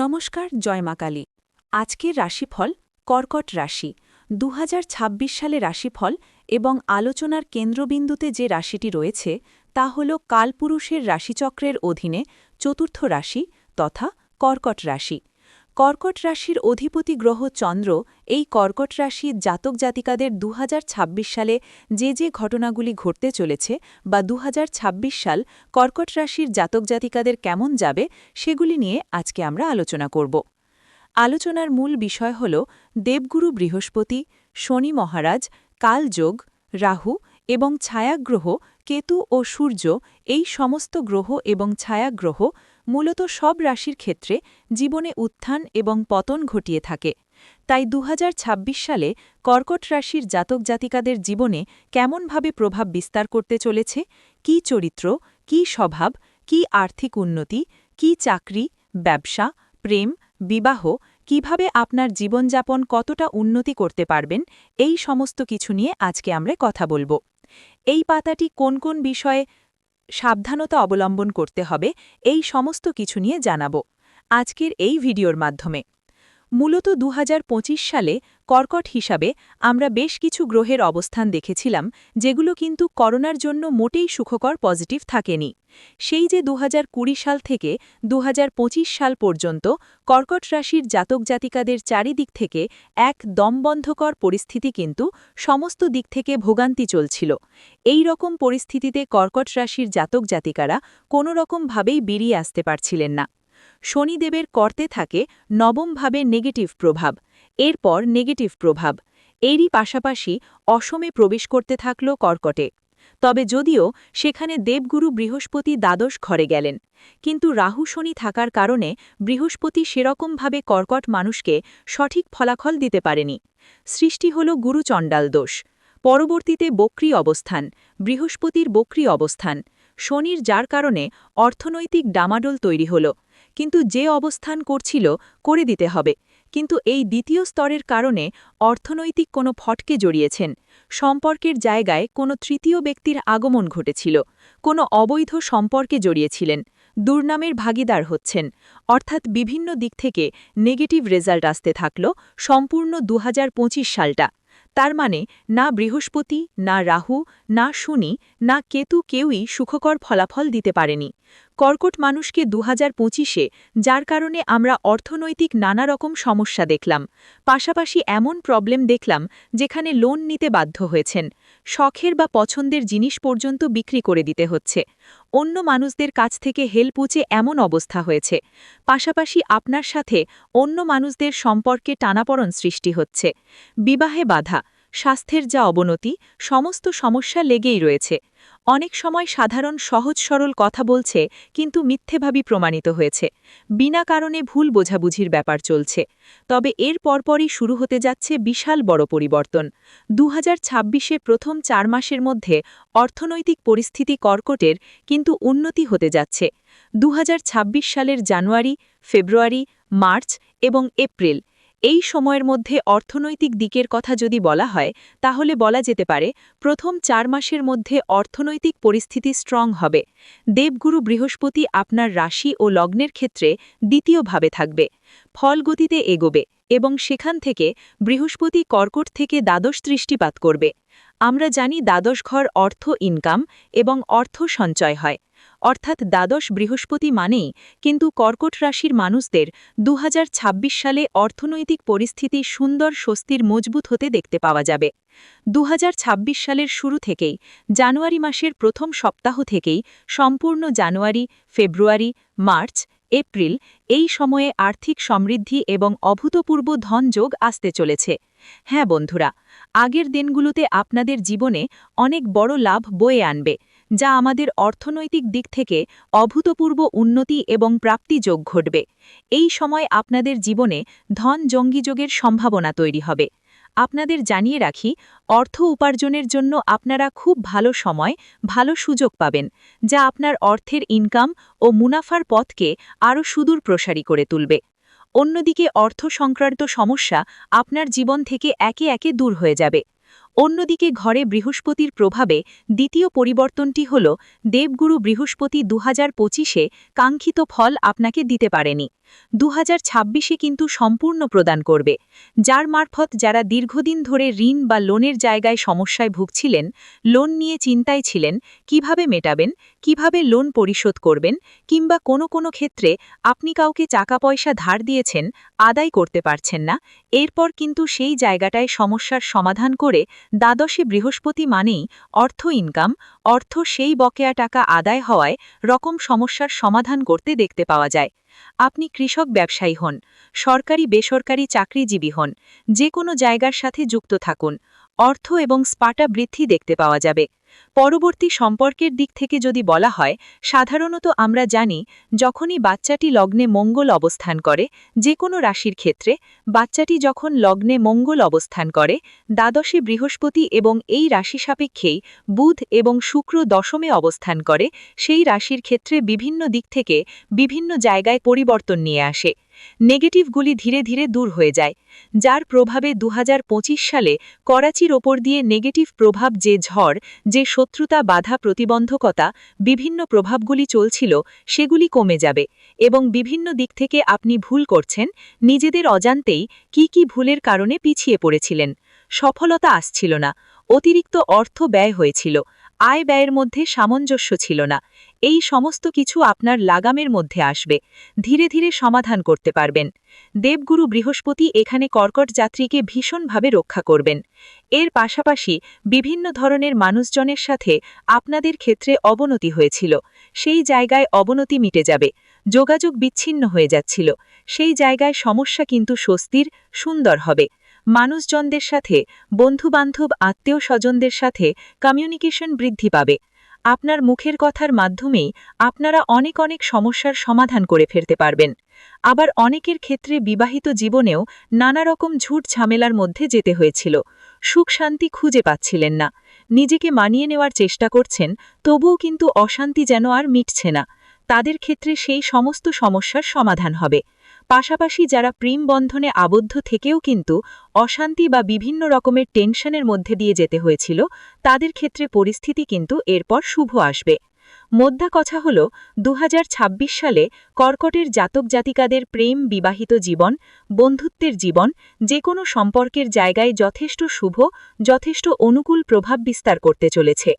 নমস্কার, জয় মা কালী। আজকের রাশিফল কর্কট রাশি। দু হাজার ছাব্বিশ সালে রাশিফল এবং আলোচনার কেন্দ্রবিন্দুতে যে রাশিটি রয়েছে, তা হল কালপুরুষের রাশিচক্রের অধীনে চতুর্থ রাশি তথা কর্কট রাশি। কর্কট রাশির অধিপতি গ্রহ চন্দ্র এই কর্কট রাশির জাতক জাতিকাদের দু হাজার ছাব্বিশ সালে যে যে ঘটনাগুলি ঘটতে চলেছে বা দু হাজার ছাব্বিশ সাল কর্কট রাশির জাতক জাতিকাদের কেমন যাবে সেগুলি নিয়ে আজকে আমরা আলোচনা করব। আলোচনার মূল বিষয় হল দেবগুরু বৃহস্পতি, শনি মহারাজ কালযোগ রাহু এবং ছায়াগ্রহ, কেতু ও সূর্য এই সমস্ত গ্রহ এবং ছায়াগ্রহ মূলত সব রাশির ক্ষেত্রে জীবনে উত্থান এবং পতন ঘটিয়ে থাকে। তাই দু হাজার ছাব্বিশ সালে কর্কট রাশির জাতক জাতিকাদের জীবনে কেমনভাবে প্রভাব বিস্তার করতে চলেছে? কি চরিত্র, কি স্বভাব, কি আর্থিক উন্নতি, কি চাকরি, ব্যবসা, প্রেম, বিবাহ, কীভাবে আপনার জীবনযাপন কতটা উন্নতি করতে পারবেন, এই সমস্ত কিছু নিয়ে আজকে আমরা কথা বলব। এই পাতাটি কোন কোন বিষয়ে সাবধানতা অবলম্বন করতে হবে এই সমস্ত কিছু নিয়ে জানাব। আজকের এই ভিডিওর মাধ্যমে। মূলত দুহাজার পঁচিশ সালে কর্কট হিসাবে আমরা বেশ কিছু গ্রহের অবস্থান দেখেছিলাম, যেগুলো কিন্তু করোনার জন্য মোটেই সুখকর পজিটিভ থাকেনি। সেই যে দুহাজার কুড়ি সাল থেকে দুহাজার পঁচিশ সাল পর্যন্ত কর্কট রাশির জাতক জাতিকাদের চারিদিক থেকে এক দমবন্ধকর পরিস্থিতি কিন্তু সমস্ত দিক থেকে ভোগান্তি চলছিল। এই রকম পরিস্থিতিতে কর্কট রাশির জাতক জাতিকারা কোনো রকমভাবেই বেরিয়ে আসতে পারছিলেন না। শনিদেবের করতে থাকে নবমভাবে নেগেটিভ প্রভাব, এরপর নেগেটিভ প্রভাব। এরই পাশাপাশি অসমে প্রবেশ করতে থাকল কর্কটে। তবে যদিও সেখানে দেবগুরু বৃহস্পতি দ্বাদশ ঘরে গেলেন, কিন্তু রাহু শনি থাকার কারণে বৃহস্পতি সেরকমভাবে কর্কট মানুষকে সঠিক ফলাফল দিতে পারেনি। সৃষ্টি হল গুরুচণ্ডাল দোষ। পরবর্তীতে বক্রি অবস্থান, বৃহস্পতির বক্রি অবস্থান। শনির যার কারণে অর্থনৈতিক ডামাডোল তৈরি হল। কিন্তু যে অবস্থান করছিল, করে দিতে হবে। কিন্তু এই দ্বিতীয় স্তরের কারণে অর্থনৈতিক কোনো ফটকে জড়িয়েছেন। সম্পর্কের জায়গায় কোনো তৃতীয় ব্যক্তির আগমন ঘটেছিল। কোনো অবৈধ সম্পর্কে জড়িয়েছিলেন। দুর্নামের ভাগিদার হচ্ছেন। অর্থাৎ বিভিন্ন দিক থেকে নেগেটিভ রেজাল্ট আসতে থাকল সম্পূর্ণ দু হাজার পঁচিশ সালটা। তার মানে না বৃহস্পতি, না রাহু, না শনি না কেতু কেউই সুখকর ফলাফল দিতে পারেনি। কর্কট মানুষকে দু হাজার যার কারণে আমরা অর্থনৈতিক নানা রকম সমস্যা দেখলাম। পাশাপাশি এমন প্রবলেম দেখলাম, যেখানে লোন নিতে বাধ্য হয়েছেন। শখের বা পছন্দের জিনিস পর্যন্ত বিক্রি করে দিতে হচ্ছে। অন্য মানুষদের কাছ থেকে হেল্প এমন অবস্থা হয়েছে। পাশাপাশি আপনার সাথে অন্য মানুষদের সম্পর্কে টানাপড়ন সৃষ্টি হচ্ছে। বিবাহে বাধা স্বাস্থ্যের যা অবনতি, সমস্ত সমস্যা লেগেই রয়েছে। অনেক সময় সাধারণ সহজ সরল কথা বলছে, কিন্তু মিথ্যেভাবি প্রমাণিত হয়েছে। বিনা কারণে ভুল বোঝাবুঝির ব্যাপার চলছে। তবে এর পরপরই শুরু হতে যাচ্ছে বিশাল বড় পরিবর্তন। দু হাজার প্রথম চার মাসের মধ্যে অর্থনৈতিক পরিস্থিতি কর্কটের, কিন্তু উন্নতি হতে যাচ্ছে। দু হাজার ছাব্বিশ সালের জানুয়ারি, ফেব্রুয়ারি, মার্চ এবং এপ্রিল এই সময়ের মধ্যে অর্থনৈতিক দিকের কথা যদি বলা হয়, তাহলে বলা যেতে পারে, প্রথম চার মাসের মধ্যে অর্থনৈতিক পরিস্থিতি স্ট্রং হবে। দেবগুরু বৃহস্পতি আপনার রাশি ও লগ্নের ক্ষেত্রে দ্বিতীয়ভাবে থাকবে। ফলগতিতে এগোবে এবং সেখান থেকে বৃহস্পতি কর্কট থেকে দ্বাদশ দৃষ্টিপাত করবে। আমরা জানি দ্বাদশ ঘর অর্থ ইনকাম এবং অর্থ সঞ্চয় হয়। অর্থাৎ দ্বাদশ বৃহস্পতি মানেই কিন্তু কর্কট রাশির মানুষদের দু হাজার ছাব্বিশ সালে অর্থনৈতিক পরিস্থিতি সুন্দর স্বস্তির মজবুত হতে দেখতে পাওয়া যাবে। দু হাজার ছাব্বিশ সালের শুরু থেকেই, জানুয়ারি মাসের প্রথম সপ্তাহ থেকেই, সম্পূর্ণ জানুয়ারি, ফেব্রুয়ারি, মার্চ, এপ্রিল এই সময়ে আর্থিক সমৃদ্ধি এবং অভূতপূর্ব ধনযোগ আসতে চলেছে। হ্যাঁ বন্ধুরা, আগের দিনগুলোতে আপনাদের জীবনে অনেক বড় লাভ বয়ে আনবে। যা আমাদের অর্থনৈতিক দিক থেকে অভূতপূর্ব উন্নতি এবং প্রাপ্তিযোগ ঘটবে। এই সময় আপনাদের জীবনে ধন জঙ্গিযোগের সম্ভাবনা তৈরি হবে। আপনাদের জানিয়ে রাখি, অর্থ উপার্জনের জন্য আপনারা খুব ভালো সময়, ভালো সুযোগ পাবেন, যা আপনার অর্থের ইনকাম ও মুনাফার পথকে আরও সুদূর প্রসারী করে তুলবে। অন্যদিকে অর্থ সংক্রান্ত সমস্যা আপনার জীবন থেকে একে একে দূর হয়ে যাবে। অন্যদিকে ঘরে বৃহস্পতির প্রভাবে দ্বিতীয় পরিবর্তনটি হল, দেবগুরু বৃহস্পতি দু হাজার কাঙ্ক্ষিত ফল আপনাকে দিতে পারেনি। দু হাজার কিন্তু সম্পূর্ণ প্রদান করবে, যার মারফত যারা দীর্ঘদিন ধরে ঋণ বা লোনের জায়গায় সমস্যায় ভুগছিলেন, লোন নিয়ে চিন্তায় ছিলেন, কীভাবে মেটাবেন, কীভাবে লোন পরিশোধ করবেন, কিংবা কোনো কোনো ক্ষেত্রে আপনি কাউকে টাকা পয়সা ধার দিয়েছেন, আদায় করতে পারছেন না, এরপর কিন্তু সেই জায়গাটায় সমস্যার সমাধান করে দ্বাদশে বৃহস্পতি মানেই অর্থ ইনকাম, অর্থ সেই বকেয়া টাকা আদায় হওয়ায় রকম সমস্যার সমাধান করতে দেখতে পাওয়া যায়। আপনি কৃষক ব্যবসায়ী হন, সরকারি বেসরকারি চাকরিজীবী হন, যে কোনো জায়গার সাথে যুক্ত থাকুন। অর্থ এবং স্পাটা বৃদ্ধি দেখতে পাওয়া যাবে। পরবর্তী সম্পর্কের দিক থেকে যদি বলা হয়, সাধারণত আমরা জানি, যখনই বাচ্চাটি লগ্নে মঙ্গল অবস্থান করে যে কোনো রাশির ক্ষেত্রে, বাচ্চাটি যখন লগ্নে মঙ্গল অবস্থান করে, দ্বাদশে বৃহস্পতি এবং এই রাশি সাপেক্ষেই বুধ এবং শুক্র দশমে অবস্থান করে, সেই রাশির ক্ষেত্রে বিভিন্ন দিক থেকে বিভিন্ন জায়গায় পরিবর্তন নিয়ে আসে। নেগেটিভগুলি ধীরে ধীরে দূর হয়ে যায়, যার প্রভাবে দু হাজার পঁচিশ সালে করাচির ওপর দিয়ে নেগেটিভ প্রভাব যে ঝড়, যে শত্রুতা, বাধা, প্রতিবন্ধকতা, বিভিন্ন প্রভাবগুলি চলছিল, সেগুলি কমে যাবে এবং বিভিন্ন দিক থেকে আপনি ভুল করছেন, নিজেদের অজান্তেই কি কি ভুলের কারণে পিছিয়ে পড়েছিলেন। সফলতা আসছিল না, অতিরিক্ত অর্থ ব্যয় হয়েছিল আয় ব্যয়ের মধ্যে সামঞ্জস্য ছিল না। এই সমস্ত কিছু আপনার লাগামের মধ্যে আসবে। ধীরে ধীরে সমাধান করতে পারবেন। দেবগুরু বৃহস্পতি এখানে কর্কট যাত্রীকে ভীষণভাবে রক্ষা করবেন। এর পাশাপাশি বিভিন্ন ধরনের মানুষজনের সাথে আপনাদের ক্ষেত্রে অবনতি হয়েছিল। সেই জায়গায় অবনতি মিটে যাবে। যোগাযোগ বিচ্ছিন্ন হয়ে যাচ্ছিল। সেই জায়গায় সমস্যা কিন্তু স্বস্তির সুন্দর হবে। মানুষজনদের সাথে, বন্ধুবান্ধব আত্মীয় স্বজনদের সাথে কমিউনিকেশন বৃদ্ধি পাবে। আপনার মুখের কথার মাধ্যমেই আপনারা অনেক অনেক সমস্যার সমাধান করে ফেলতে পারবেন। আবার অনেকের ক্ষেত্রে বিবাহিত জীবনেও নানা রকম ঝুট ঝামেলার মধ্যে যেতে হয়েছিল। সুখ শান্তি খুঁজে পাচ্ছিলেন না। নিজেকে মানিয়ে নেওয়ার চেষ্টা করছেন, তবুও কিন্তু অশান্তি যেন আর মিটছে না। তাদের ক্ষেত্রে সেই সমস্ত সমস্যার সমাধান হবে। পাশাপাশি যারা প্রেম বন্ধনে আবদ্ধ থেকেও কিন্তু অশান্তি বা বিভিন্ন রকমের টেনশনের মধ্যে দিয়ে যেতে হয়েছিল, তাদের ক্ষেত্রে পরিস্থিতি কিন্তু এরপর শুভ আসবে। মোদ্দা কথা হল দু হাজার ছাব্বিশ সালে কর্কটের জাতক জাতিকাদের প্রেম বিবাহিত জীবন, বন্ধুত্বের জীবন যে কোনো সম্পর্কের জায়গায় যথেষ্ট শুভ, যথেষ্ট অনুকূল প্রভাব বিস্তার করতে চলেছে।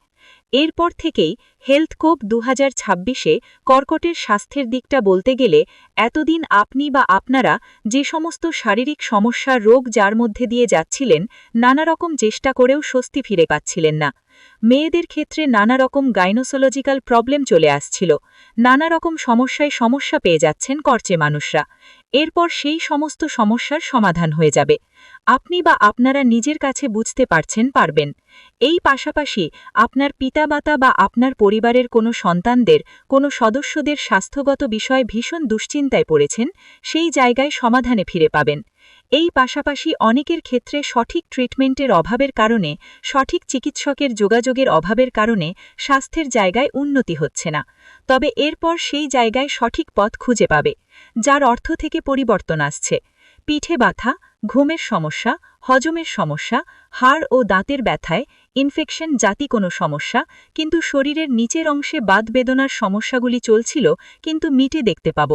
এরপর থেকেই হেলথ কোপ দু হাজার কর্কটের স্বাস্থ্যের দিকটা বলতে গেলে, এতদিন আপনি বা আপনারা যে সমস্ত শারীরিক সমস্যা, রোগ যার মধ্যে দিয়ে যাচ্ছিলেন, নানা রকম চেষ্টা করেও স্বস্তি ফিরে পাচ্ছিলেন না। মেয়েদের ক্ষেত্রে নানা রকম গাইনোসোলজিক্যাল প্রবলেম চলে আসছিল। নানা রকম সমস্যায় সমস্যা পেয়ে যাচ্ছেন করচে মানুষরা। এরপর সেই সমস্ত সমস্যার সমাধান হয়ে যাবে। আপনি বা আপনারা নিজের কাছে বুঝতে পারছেন, পারবেন। এই পাশাপাশি আপনার পিতামাতা বা আপনার পরিবারের কোনো সন্তানদের, কোনো সদস্যদের স্বাস্থ্যগত বিষয়ে ভীষণ দুশ্চিন্তায় পড়েছেন, সেই জায়গায় সমাধানে ফিরে পাবেন। এই পাশাপাশি অনেকের ক্ষেত্রে সঠিক ট্রিটমেন্টের অভাবের কারণে, সঠিক চিকিৎসকের যোগাযোগের অভাবের কারণে স্বাস্থ্যের জায়গায় উন্নতি হচ্ছে না। তবে এরপর সেই জায়গায় সঠিক পথ খুঁজে পাবে, যার অর্থ থেকে পরিবর্তন আসছে। পিঠে ব্যথা, ঘুমের সমস্যা হজমের সমস্যা, হাড় ও দাঁতের ব্যথায় ইনফেকশন জাতি কোনো সমস্যা, কিন্তু শরীরের নিচের অংশে বাদ বেদনার সমস্যাগুলি চলছিল, কিন্তু মিটে দেখতে পাব।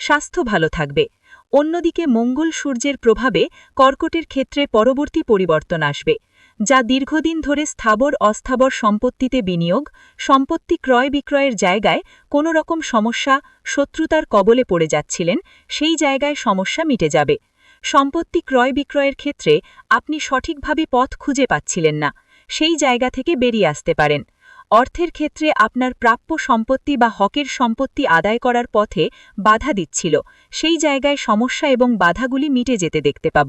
স্বাস্থ্য ভালো থাকবে। অন্যদিকে মঙ্গল সূর্যের প্রভাবে কর্কটের ক্ষেত্রে পরবর্তী পরিবর্তন আসবে, যা দীর্ঘদিন ধরে স্থাবর অস্থাবর সম্পত্তিতে বিনিয়োগ, সম্পত্তি ক্রয় বিক্রয়ের জায়গায় কোনো রকম সমস্যা, শত্রুতার কবলে পড়ে যাচ্ছিলেন, সেই জায়গায় সমস্যা মিটে যাবে। সম্পত্তি ক্রয় বিক্রয়ের ক্ষেত্রে আপনি সঠিকভাবে পথ খুঁজে পাচ্ছিলেন না, সেই জায়গা থেকে বেরিয়ে আসতে পারেন। অর্থের ক্ষেত্রে আপনার প্রাপ্য সম্পত্তি বা হকের সম্পত্তি আদায় করার পথে বাধা দিচ্ছিল, সেই জায়গায় সমস্যা এবং বাধাগুলি মিটে যেতে দেখতে পাব।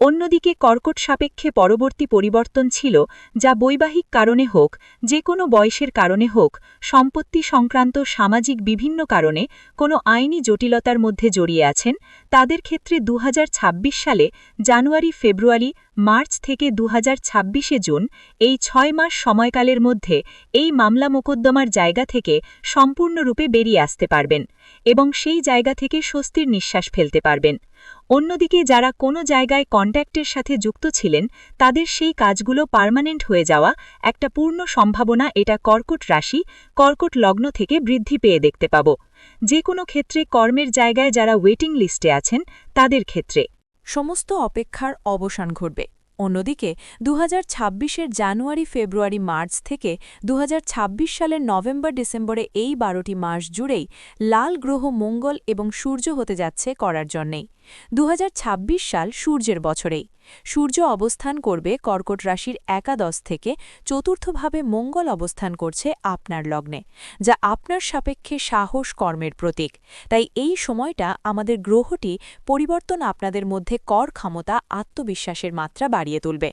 অন্যদিকে কর্কট সাপেক্ষে পরবর্তী পরিবর্তন ছিল, যা বৈবাহিক কারণে হোক, যে কোনো বয়সের কারণে হোক, সম্পত্তি সংক্রান্ত সামাজিক বিভিন্ন কারণে কোনো আইনি জটিলতার মধ্যে জড়িয়ে আছেন, তাদের ক্ষেত্রে দু হাজার ছাব্বিশ সালে জানুয়ারি, ফেব্রুয়ারি, মার্চ থেকে দু ছাব্বিশে জুন, এই ছয় মাস সময়কালের মধ্যে এই মামলা মোকদ্দমার জায়গা থেকে সম্পূর্ণরূপে বেরিয়ে আসতে পারবেন এবং সেই জায়গা থেকে স্বস্তির নিঃশ্বাস ফেলতে পারবেন। অন্যদিকে যারা কোনো জায়গায় কন্ট্যাক্টের সাথে যুক্ত ছিলেন, তাদের সেই কাজগুলো পার্মানেন্ট হয়ে যাওয়া একটা পূর্ণ সম্ভাবনা এটা কর্কট রাশি, কর্কট লগ্ন থেকে বৃদ্ধি পেয়ে দেখতে পাব। যে কোনো ক্ষেত্রে কর্মের জায়গায় যারা ওয়েটিং লিস্টে আছেন, তাদের ক্ষেত্রে। সমস্ত অপেক্ষার অবসান ঘটবে। অন্যদিকে দু এর জানুয়ারি, ফেব্রুয়ারি, মার্চ থেকে দুহাজার ছাব্বিশ সালের নভেম্বর, ডিসেম্বরে এই বারোটি মাস জুড়েই লাল গ্রহ, মঙ্গল এবং সূর্য হতে যাচ্ছে করার জন্যেই। দু হাজার ছাব্বিশ সাল সূর্যের বছরেই সূর্য অবস্থান করবে কর্কট রাশির একাদশ থেকে চতুর্থভাবে মঙ্গল অবস্থান করছে আপনার লগ্নে, যা আপনার সাপেক্ষে সাহস কর্মের প্রতীক। তাই এই সময়টা আমাদের গ্রহটি পরিবর্তন আপনাদের মধ্যে কর ক্ষমতা, আত্মবিশ্বাসের মাত্রা বাড়িয়ে তুলবে।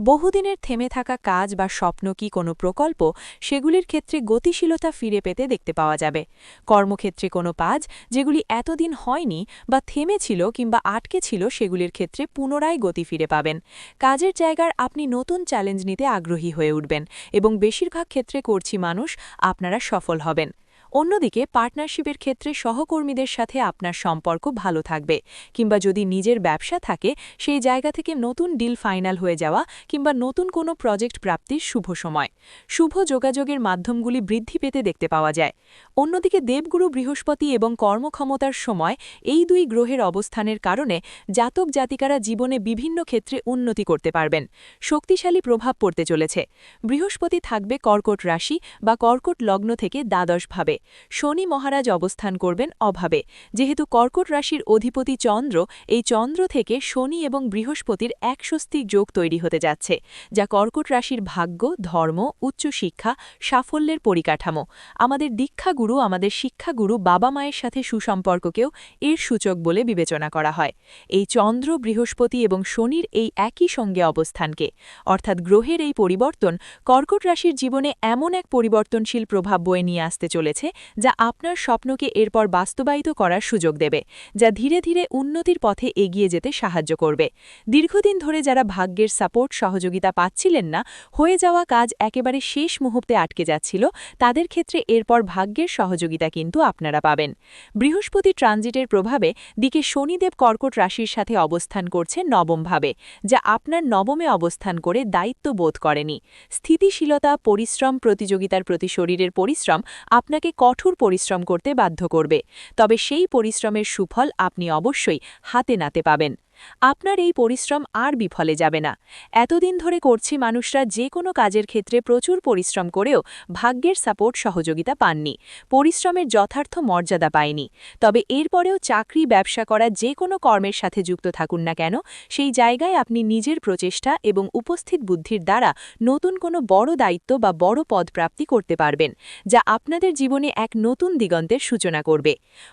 বহুদিনের থেমে থাকা কাজ বা স্বপ্ন কি কোনো প্রকল্প, সেগুলির ক্ষেত্রে গতিশীলতা ফিরে পেতে দেখতে পাওয়া যাবে। কর্মক্ষেত্রে কোনো কাজ যেগুলি এতদিন হয়নি বা থেমে ছিল কিংবা আটকে ছিল, সেগুলির ক্ষেত্রে পুনরায় গতি ফিরে পাবেন। কাজের জায়গার আপনি নতুন চ্যালেঞ্জ নিতে আগ্রহী হয়ে উঠবেন এবং বেশিরভাগ ক্ষেত্রে করছি মানুষ, আপনারা সফল হবেন। অন্যদিকে, পার্টনারশিপের ক্ষেত্রে সহকর্মীদের সাথে আপনার সম্পর্ক ভালো থাকবে। কিংবা যদি নিজের ব্যবসা থাকে, সেই জায়গা থেকে নতুন ডিল ফাইনাল হয়ে যাওয়া কিংবা নতুন কোনো প্রজেক্ট প্রাপ্তির শুভ সময়। শুভ যোগাযোগের মাধ্যমগুলি বৃদ্ধি পেতে দেখতে পাওয়া যায়। অন্যদিকে, দেবগুরু বৃহস্পতি এবং কর্মক্ষমতার সময় এই দুই গ্রহের অবস্থানের কারণে জাতক জাতিকারা জীবনে বিভিন্ন ক্ষেত্রে উন্নতি করতে পারবেন। শক্তিশালী প্রভাব পড়তে চলেছে। বৃহস্পতি থাকবে কর্কট রাশি বা কর্কট লগ্ন থেকে দ্বাদশভাবে শনি মহারাজ অবস্থান করবেন অভাবে। যেহেতু কর্কট রাশির অধিপতি চন্দ্র, এই চন্দ্র থেকে শনি এবং বৃহস্পতির একস্বস্তিক যোগ তৈরি হতে যাচ্ছে, যা কর্কট রাশির ভাগ্য, ধর্ম, উচ্চশিক্ষা, সাফল্যের পরিকাঠামো। আমাদের দীক্ষাগুরু, আমাদের শিক্ষাগুরু বাবা মায়ের সাথে সুসম্পর্ককেও এর সূচক বলে বিবেচনা করা হয়। এই চন্দ্র, বৃহস্পতি এবং শনির এই একই সঙ্গে অবস্থানকে। অর্থাৎ গ্রহের এই পরিবর্তন কর্কট রাশির জীবনে এমন এক পরিবর্তনশীল প্রভাব বয়ে নিয়ে আসতে চলেছে যা আপনার স্বপ্নকে এরপর বাস্তবায়িত করার সুযোগ দেবে, যা ধীরে ধীরে উন্নতির পথে এগিয়ে যেতে সাহায্য করবে। দীর্ঘদিন ধরে যারা ভাগ্যের সাপোর্ট, সহযোগিতা পাচ্ছিলেন না, হয়ে যাওয়া কাজ একেবারে শেষ মুহূর্তে আটকে যাচ্ছিল, তাদের ক্ষেত্রে এরপর ভাগ্যের সহযোগিতা কিন্তু আপনারা পাবেন। বৃহস্পতি ট্রানজিটের প্রভাবে দিকে শনিদেব কর্কট রাশির সাথে অবস্থান করছে নবমভাবে, যা আপনার নবমে অবস্থান করে দায়িত্ব বোধ করেনি। স্থিতিশীলতা, পরিশ্রম, প্রতিযোগিতার প্রতি শরীরের পরিশ্রম আপনাকে কঠোর পরিশ্রম করতে বাধ্য করবে। তবে সেই পরিশ্রমের সুফল আপনি অবশ্যই হাতে নাতে পাবেন। আপনার এই পরিশ্রম আর বিফলে যাবে না। এতদিন ধরে করছি মানুষরা যে কোনো কাজের ক্ষেত্রে প্রচুর পরিশ্রম করেও ভাগ্যের সাপোর্ট সহযোগিতা পাননি। পরিশ্রমের যথার্থ মর্যাদা পায়নি। তবে এরপরেও চাকরি, ব্যবসা করা যে কোনো কর্মের সাথে যুক্ত থাকুন না কেন, সেই জায়গায় আপনি নিজের প্রচেষ্টা এবং উপস্থিত বুদ্ধির দ্বারা নতুন কোনো বড় দায়িত্ব বা বড় পদ প্রাপ্তি করতে পারবেন, যা আপনাদের জীবনে এক নতুন দিগন্তের সূচনা করবে।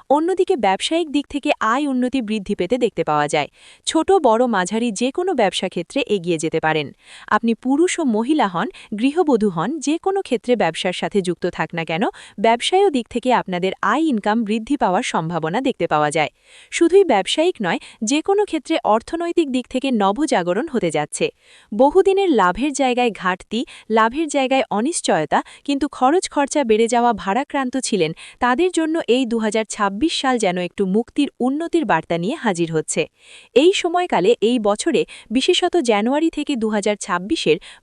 অন্যদিকে ব্যবসায়িক দিক থেকে আয় উন্নতি বৃদ্ধি পেতে দেখতে পাওয়া যায়। ছোট বড় মাঝারি যে কোনো ব্যবসা ক্ষেত্রে এগিয়ে যেতে পারেন। আপনি পুরুষ ও মহিলা হন, গৃহবধূ হন, যে কোনো ক্ষেত্রে ব্যবসার সাথে যুক্ত থাক না কেন ব্যবসায়ীয় দিক থেকে আপনাদের আয় ইনকাম বৃদ্ধি পাওয়ার সম্ভাবনা দেখতে পাওয়া যায়। শুধুই ব্যবসায়িক নয়, যে কোনো ক্ষেত্রে অর্থনৈতিক দিক থেকে নবজাগরণ হতে যাচ্ছে। বহুদিনের লাভের জায়গায় ঘাটতি, লাভের জায়গায় অনিশ্চয়তা, কিন্তু খরচ খরচা বেড়ে যাওয়া ভাড়াক্রান্ত ছিলেন, তাদের জন্য এই দু হাজার ছাব্বিশ সাল যেন একটু মুক্তির উন্নতির বার্তা নিয়ে হাজির হচ্ছে। এই সময়কালে এই বছরে, বিশেষত জানুয়ারি থেকে দু হাজার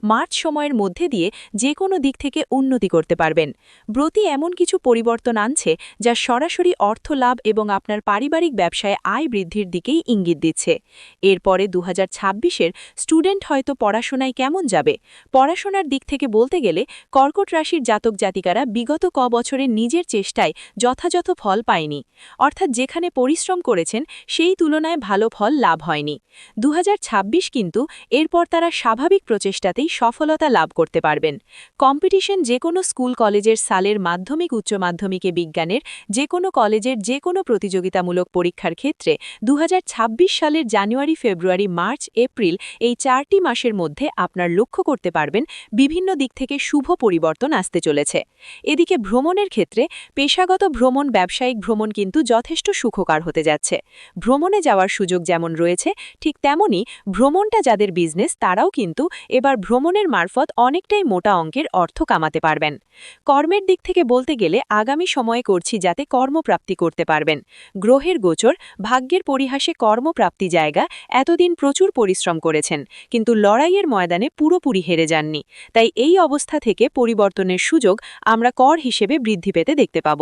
মার্চ সময়ের মধ্যে দিয়ে যে কোনো দিক থেকে উন্নতি করতে পারবেন। ব্রতি এমন কিছু পরিবর্তন আনছে যা সরাসরি অর্থ লাভ এবং আপনার পারিবারিক ব্যবসায় আয় বৃদ্ধির দিকেই ইঙ্গিত দিচ্ছে। এরপরে দু হাজার স্টুডেন্ট হয়তো পড়াশোনায় কেমন যাবে? পড়াশোনার দিক থেকে বলতে গেলে, কর্কট রাশির জাতক জাতিকারা বিগত ক বছরের নিজের চেষ্টায় যথাযথ ফল পায়নি। অর্থাৎ যেখানে পরিশ্রম করেছেন, সেই তুলনায় ভালো ফল লাভ হয়নি। দু হাজার ছাব্বিশ কিন্তু এরপর তারা স্বাভাবিক প্রচেষ্টাতেই সফলতা লাভ করতে পারবেন। কম্পিটিশন যে কোনো স্কুল কলেজের সালের মাধ্যমিক উচ্চ মাধ্যমিকে বিজ্ঞানের যে কোনো কলেজের যে কোনো প্রতিযোগিতামূলক পরীক্ষার ক্ষেত্রে দু হাজার ছাব্বিশ সালের জানুয়ারি, ফেব্রুয়ারি, মার্চ, এপ্রিল এই চারটি মাসের মধ্যে আপনার লক্ষ্য করতে পারবেন বিভিন্ন দিক থেকে শুভ পরিবর্তন আসতে চলেছে। এদিকে ভ্রমণের ক্ষেত্রে পেশাগত ভ্রমণ, ব্যবসায়িক ভ্রমণ কিন্তু যথেষ্ট সুখকার হতে যাচ্ছে। ভ্রমণে যাওয়ার সুযোগ যেমন রয়েছে, ঠিক তেমনি ভ্রমণটা যাদের বিজনেস তারাও কিন্তু এবার ভ্রমণের মারফত অনেকটাই মোটা অঙ্কের অর্থ কামাতে পারবেন। কর্মের দিক থেকে বলতে গেলে আগামী সময়ে করছি যাতে কর্মপ্রাপ্তি করতে পারবেন। গ্রহের গোচর, ভাগ্যের পরিহাসে কর্মপ্রাপ্তি জায়গা এতদিন প্রচুর পরিশ্রম করেছেন, কিন্তু লড়াইয়ের ময়দানে পুরোপুরি হেরে যাননি। তাই এই অবস্থা থেকে পরিবর্তনের সুযোগ আমরা কর হিসেবে বৃদ্ধি পেতে দেখতে পাব।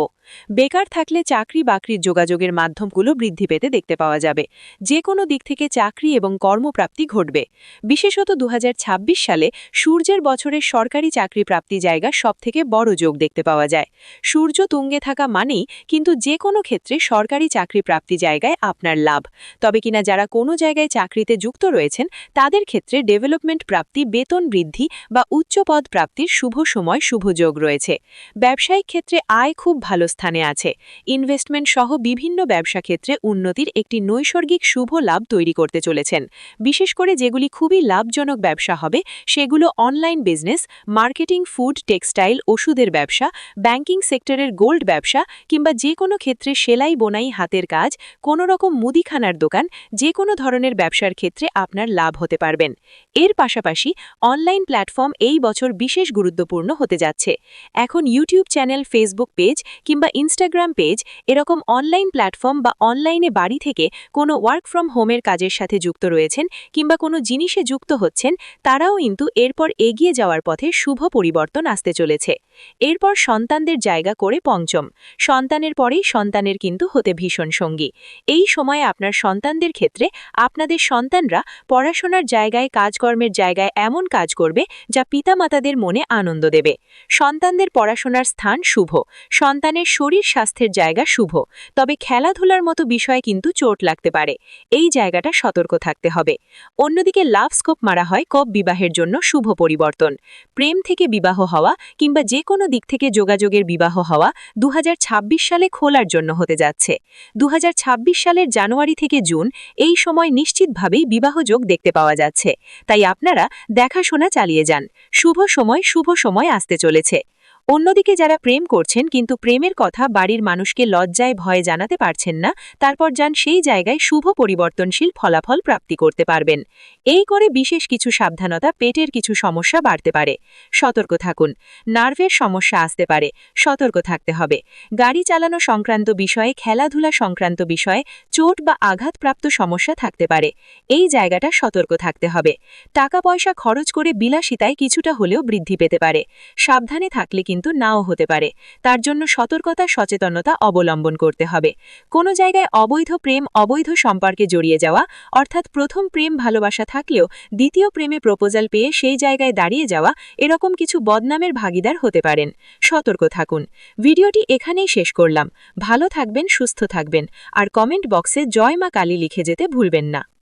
বেকার থাকলে চাকরি বাকরির যোগাযোগের মাধ্যমগুলো বৃদ্ধি পেতে দেখতে পাওয়া যাবে। যে কোনো দিক থেকে চাকরি এবং কর্মপ্রাপ্তি ঘটবে। বিশেষত দুহাজার ছাব্বিশ সালে সূর্যের বছরের সরকারি চাকরি প্রাপ্তি জায়গা সবথেকে বড় যোগ দেখতে পাওয়া যায়। সূর্য তুঙ্গে থাকা মানেই কিন্তু যে কোনো ক্ষেত্রে সরকারি চাকরি প্রাপ্তি জায়গায় আপনার লাভ। তবে কিনা যারা কোনো জায়গায় চাকরিতে যুক্ত রয়েছেন, তাদের ক্ষেত্রে ডেভেলপমেন্ট প্রাপ্তি, বেতন বৃদ্ধি বা উচ্চ পদ প্রাপ্তির শুভ সময়, শুভ যোগ রয়েছে। ব্যবসায়িক ক্ষেত্রে আয় খুব ভালো স্থানে আছে। ইনভেস্টমেন্ট সহ বিভিন্ন ব্যবসা ক্ষেত্রে উন্নতির একটি নৈসর্গিক শুভ লাভ তৈরি করতে চলেছেন। বিশেষ করে যেগুলি খুবই লাভজনক ব্যবসা হবে, সেগুলো online business, marketing, food, textile, ওষুধের ব্যবসা, ব্যাংকিং সেক্টরের গোল্ড ব্যবসা কিংবা যে কোনো ক্ষেত্রে সেলাই বোনাই হাতের কাজ, কোনো রকম মুদিখানার দোকান, যে কোনো ধরনের ব্যবসার ক্ষেত্রে আপনার লাভ হতে পারবেন। এর পাশাপাশি অনলাইন প্ল্যাটফর্ম এই বছর বিশেষ গুরুত্বপূর্ণ হতে যাচ্ছে। এখন ইউটিউব চ্যানেল, ফেসবুক পেজ কিংবা ইনস্টাগ্রাম পেজ এরকম অনলাইন প্ল্যাটফর্ম বা অনলাইনে বাড়ি থেকে কোনো ওয়ার্ক ফ্রম হোমের কাজের সাথে যুক্ত রয়েছেন কিংবা কোনো জিনিসে যুক্ত হচ্ছেন, তারাও কিন্তু এরপর এগিয়ে যাওয়ার পথে শুভ পরিবর্তন আসতে চলেছে। এরপর সন্তানদের জায়গা করে পঞ্চম। সন্তানের পরেই সন্তানের কিন্তু হতে ভীষণ সঙ্গী। এই সময়ে আপনার সন্তানদের ক্ষেত্রে আপনাদের সন্তানরা পড়াশোনার জায়গায়, কাজকর্মের জায়গায় এমন কাজ করবে যা পিতামাতাদের মনে আনন্দ দেবে। সন্তানদের পড়াশোনার স্থান শুভ। সন্তানের শরীর স্বাস্থ্যের জায়গা শুভ। তবে খেলাধুলার মতো বিষয়ে কিন্তু চোট লাগতে পারে। এই জায়গাটা সতর্ক থাকতে হবে। অন্যদিকে লাভ স্কোপ মারা হয় কব বিবাহের জন্য শুভ পরিবর্তন। প্রেম থেকে বিবাহ হওয়া কিংবা যে কোনো দিক থেকে যোগাযোগের বিবাহ হওয়া দু হাজার ছাব্বিশ সালে খোলার জন্য হতে যাচ্ছে। দু হাজার ছাব্বিশ সালের জানুয়ারি থেকে জুন এই সময় নিশ্চিতভাবেই বিবাহযোগ দেখতে পাওয়া যাচ্ছে। তাই আপনারা দেখাশোনা চালিয়ে যান। শুভ সময় শুভ সময় আসতে চলেছে। অন্যদিকে যারা প্রেম করছেন, কিন্তু প্রেমের কথা বাড়ির মানুষকে লজ্জায় ভয়ে জানাতে পারছেন না, তারপর যান সেই জায়গায় শুভ পরিবর্তনশীল ফলাফল প্রাপ্তি করতে পারবেন। এই করে বিশেষ কিছু সাবধানতা পেটের কিছু সমস্যা বাড়তে পারে। সতর্ক থাকুন। নার্ভের সমস্যা আসতে পারে। সতর্ক থাকতে হবে। গাড়ি চালানো সংক্রান্ত বিষয়ে, খেলাধুলা সংক্রান্ত বিষয়ে চোট বা আঘাতপ্রাপ্ত সমস্যা থাকতে পারে। এই জায়গাটা সতর্ক থাকতে হবে। টাকা পয়সা খরচ করে বিলাসিতায় কিছুটা হলেও বৃদ্ধি পেতে পারে। সাবধানে থাকলে কিন্তু নাও হতে পারে। তার জন্য সতর্কতা, সচেতনতা অবলম্বন করতে হবে। কোনো জায়গায় অবৈধ প্রেম, অবৈধ সম্পর্কে জড়িয়ে যাওয়া, অর্থাৎ প্রথম প্রেম ভালোবাসা থাকলেও দ্বিতীয় প্রেমে প্রপোজাল পেয়ে সেই জায়গায় দাঁড়িয়ে যাওয়া, এরকম কিছু বদনামের ভাগিদার হতে পারেন। সতর্ক থাকুন। ভিডিওটি এখানেই শেষ করলাম। ভালো থাকবেন, সুস্থ থাকবেন। আর কমেন্ট বক্সে জয় মা কালী লিখে যেতে ভুলবেন না।